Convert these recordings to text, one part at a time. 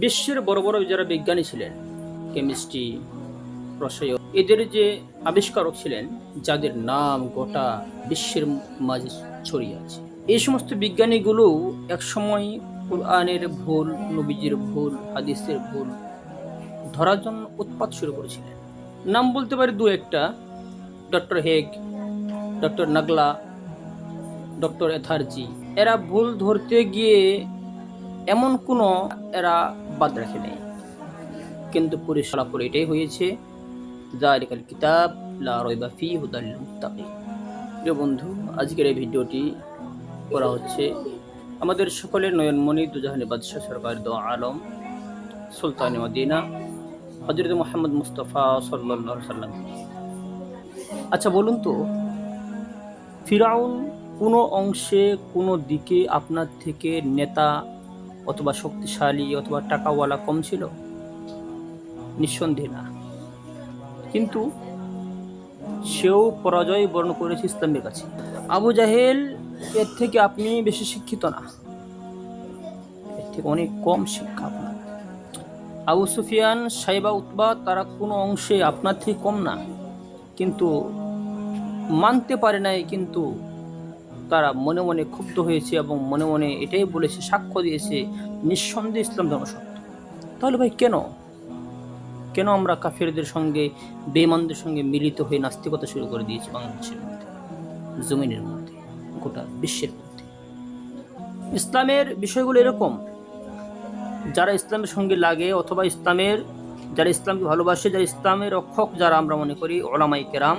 বিশ্বের বড় বড় যারা বিজ্ঞানী ছিলেন কেমিস্ট্রি রসায়ন, এদের যে আবিষ্কারক ছিলেন, যাদের নাম গোটা বিশ্বের মাঝে ছড়িয়ে আছে। এই সমস্ত বিজ্ঞানীগুলো একসময় কোরআনের ভুল, নবীজির ভুল, হাদিসের ভুল ধরার জন্য উৎপাত শুরু করেছিলেন। নাম বলতে পারি দু একটা, ডক্টর হেগ, ডক্টর নাগলা, ডক্টর এথার্জি। এরা ভুল ধরতে গিয়ে এমন কোনো এরা বাদ রাখে নেই। কিন্তু পরিসলাপর এটাই হয়েছে জালিকাল কিতাব, লা রয়বা ফি হুদাল প্রিয় বন্ধু, আজকের এই ভিডিওটি করা হচ্ছে আমাদের সকলের নয়নমণি দুজাহানি বাদশাহ সরকার দো আলম, সুলতান মদিনা হজরত মোহাম্মদ মুস্তফা সাল্লাহ সাল্লাম। আচ্ছা বলুন তো, ফিরাউন কোনো অংশে কোনো দিকে আপনার থেকে নেতা অথবা শক্তিশালী অথবা টাকাওয়ালা কম ছিল? নিঃসন্দেহে না। কিন্তু সেও পরাজয় বরণ করেছে ইসলামের কাছে। আবু জাহেল এর থেকে আপনি বেশি শিক্ষিত না। এর থেকে অনেক কম শিক্ষা আপনার। আবু সুফিয়ান, সাইবা, উতবা তারা কোনো অংশে আপনার থেকে কম না। কিন্তু মানতে পারে নাই, কিন্তু তারা মনে মনে ক্ষুব্ধ হয়েছে এবং মনে মনে এটাই বলেছে, সাক্ষ্য দিয়েছে নিঃসন্দেহে ইসলাম ধর্ম সত্য তাহলে ভাই কেন? কেন আমরা কাফেরদের সঙ্গে বেমানদের সঙ্গে মিলিত হয়ে নাস্তিকতা শুরু করে দিয়েছি বাংলাদেশের মধ্যে, জমিনের মধ্যে, গোটা বিশ্বের মধ্যে? ইসলামের বিষয়গুলো এরকম, যারা ইসলামের সঙ্গে লাগে অথবা ইসলামের, যারা ইসলামকে ভালোবাসে, যারা ইসলামের রক্ষক যারা আমরা মনে করি ওলামাই কেরাম,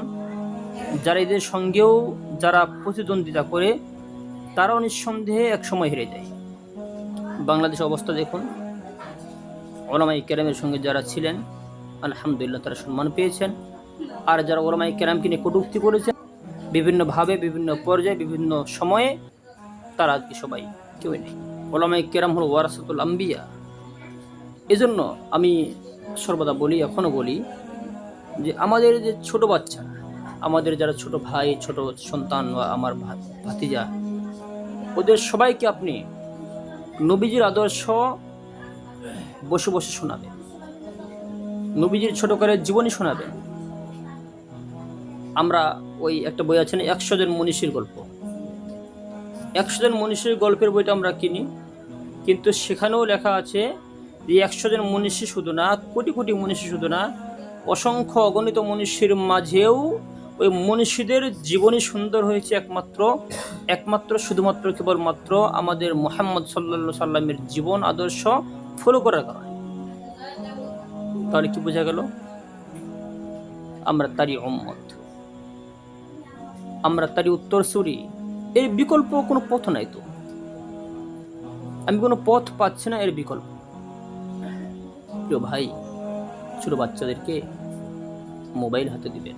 যারা এদের সঙ্গেও যারা প্রতিদ্বন্দ্বিতা করে, তারাও নিঃসন্দেহে একসময় হেরে যায়। বাংলাদেশ অবস্থা দেখুন। ওলামাই কেরামের সঙ্গে যারা ছিলেন, আলহামদুলিল্লাহ তারা সম্মান পেয়েছেন। আর যারা ওলামাই কেরামকে নিয়ে কটুক্তি করেছেন, বিভিন্নভাবে, বিভিন্ন পর্যায়ে, বিভিন্ন সময়ে, তারা আজকে সবাই কেউই নেই। ওলামাই কেরাম হল ওয়ারাসাতুল আম্বিয়া। এজন্য আমি সর্বদা বলি, এখনও বলি যে আমাদের যে ছোট বাচ্চা আমাদের যারা ছোট ভাই, ছোট সন্তান বা আমার ভাতিজা, ওদের সবাইকে আপনি নবীজির আদর্শ বসে বসে শোনাবেন। নবীজির ছোট করে জীবনী শোনাবেন। আমরা ওই একটা বই আছে না, একশো জন মনীষীর গল্প। একশো জন মনীষীর গল্পের বইটা আমরা কিনি, কিন্তু সেখানেও লেখা আছে যে একশো জন মনীষী শুধু না, কোটি কোটি মনীষী শুধু না, অসংখ্য অগণিত মনীষীর মাঝেও ওই মনীষীদের জীবনী সুন্দর হয়েছে একমাত্র একমাত্র শুধুমাত্র কেবলমাত্র আমাদের মোহাম্মদ সাল্লা সাল্লামের জীবন আদর্শ ফলো করার কারণে। তাহলে কি বোঝা গেল? আমরা তারই অম্মত আমরা তারই উত্তরসূরি। এর বিকল্প কোনো পথ নাই তো। আমি কোনো পথ পাচ্ছি না, এর বিকল্প। প্রিয় ভাই, ছোট বাচ্চাদেরকে মোবাইল হাতে দিবেন।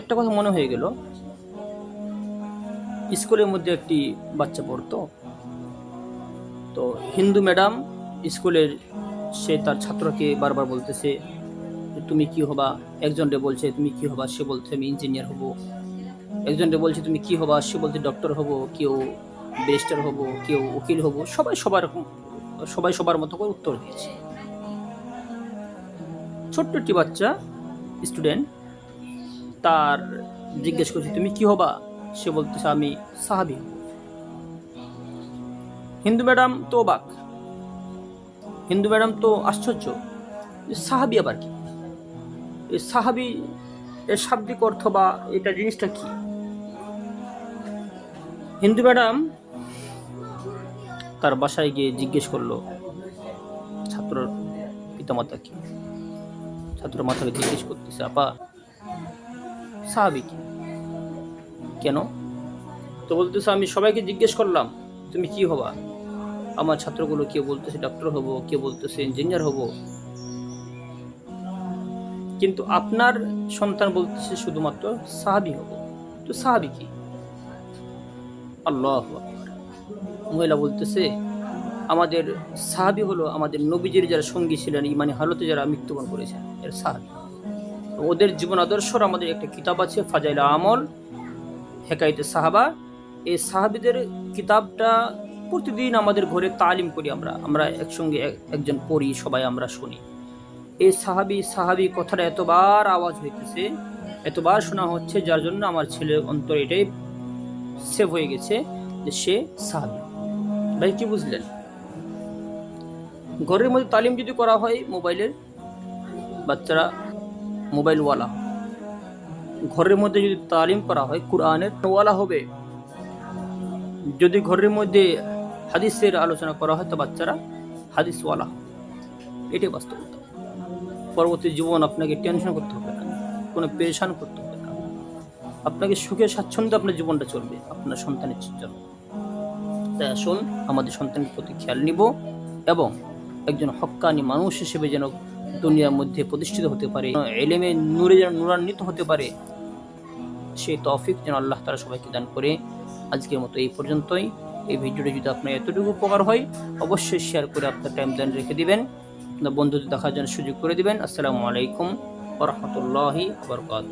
একটা কথা মনে হয়ে গেল। স্কুলের মধ্যে একটি বাচ্চা পড়তো। তো হিন্দু ম্যাডাম স্কুলের, সে তার ছাত্রকে বারবার বলতেছে, তুমি কি হবা? একজনরে বলছে, তুমি কি হবা? সে বলছে আমি ইঞ্জিনিয়ার হব। একজনরে বলছে, তুমি কি হবা? সে বলছে ডক্টর হব, কেউ ব্যারিস্টার হব, কেউ উকিল হব। সবাই সবার সবাই সবার মতো করে উত্তর দিয়েছে। ছোট্ট একটি বাচ্চা স্টুডেন্ট তার জিজ্ঞেস করছি, তুমি কি হবা? সে বলতেছে, আমি সাহাবি। হিন্দু ম্যাডাম তো অবাক। হিন্দু ম্যাডাম তো আশ্চর্য। সাহাবি আবার কি? সাহাবি এর শাব্দিক অর্থ বা এটা জিনিসটা কি? হিন্দু ম্যাডাম তার বাসায় গিয়ে জিজ্ঞেস করল, ছাত্রর পিতামাতা কি? ছাত্র মাতাকে জিজ্ঞেস করতেছে, আপা সাহাবি কি কেন? তো বলতেছে, আমি সবাইকে জিজ্ঞেস করলাম, তুমি কি হবা? আমার ছাত্রগুলো কেউ বলতেছে ডক্টর হব কেউ বলতেছে ইঞ্জিনিয়ার হব? কিন্তু আপনার সন্তান বলতেছে, শুধুমাত্র সাহাবি হব। তো সাহাবি কি? আল্লাহ। মহিলা বলতেছে, আমাদের সাহাবি হলো আমাদের নবীজির যারা সঙ্গী ছিলেন, ইমানি হালতে যারা মৃত্যুবরণ করেছেন, এর সাহাবি। ওদের জীবন আদর্শর আমাদের একটা কিতাব আছে, ফাজাইলা আমল হেকাইতে সাহাবা। এই সাহাবিদের কিতাবটা প্রতিদিন আমাদের ঘরে তালিম করি আমরা। আমরা একসঙ্গে এক- একজন পড়ি, সবাই আমরা শুনি। এই সাহাবি সাহাবি কথাটা এতবার আওয়াজ হইতেছে, এতবার শোনা হচ্ছে, যার জন্য আমার ছেলে অন্তর এটাই সেভ হয়ে গেছে যে সে সাহাবি। ভাই, কি বুঝলেন? ঘরের মধ্যে তালিম যদি করা হয়, মোবাইলের বাচ্চারা মোবাইলওয়ালা। ঘরের মধ্যে যদি তালিম করা হয়, কোরআনের ওয়ালা হবে। যদি ঘরের মধ্যে হাদিসের আলোচনা করা হয়, তো বাচ্চারা হাদিসওয়ালা। এটাই বাস্তবতা। পরবর্তী জীবন আপনাকে টেনশন করতে হবে না, কোনো পেরেশান করতে হবে না। আপনাকে সুখে স্বাচ্ছন্দ্যে আপনার জীবনটা চলবে, আপনার সন্তানের জন্য। তাই আসুন, আমাদের সন্তানের প্রতি খেয়াল নিব এবং একজন হক্কানি মানুষ হিসেবে যেন দুনিয়ার মধ্যে প্রতিষ্ঠিত হতে পারে। এলেমে নূরে যেন নূরান্বিত হতে পারে সেই তফিক যেন আল্লাহ তারা সবাইকে দান করে। আজকের মতো এই পর্যন্তই। এই ভিডিওটি যদি আপনার এতটুকু উপকার হয়, অবশ্যই শেয়ার করে আপনার টাইম দেন রেখে দিবেন। আপনার বন্ধুদের দেখার জন্য সুযোগ করে দিবেন। আসসালামু আলাইকুম ওরহমতুল্লাহি আবরকাত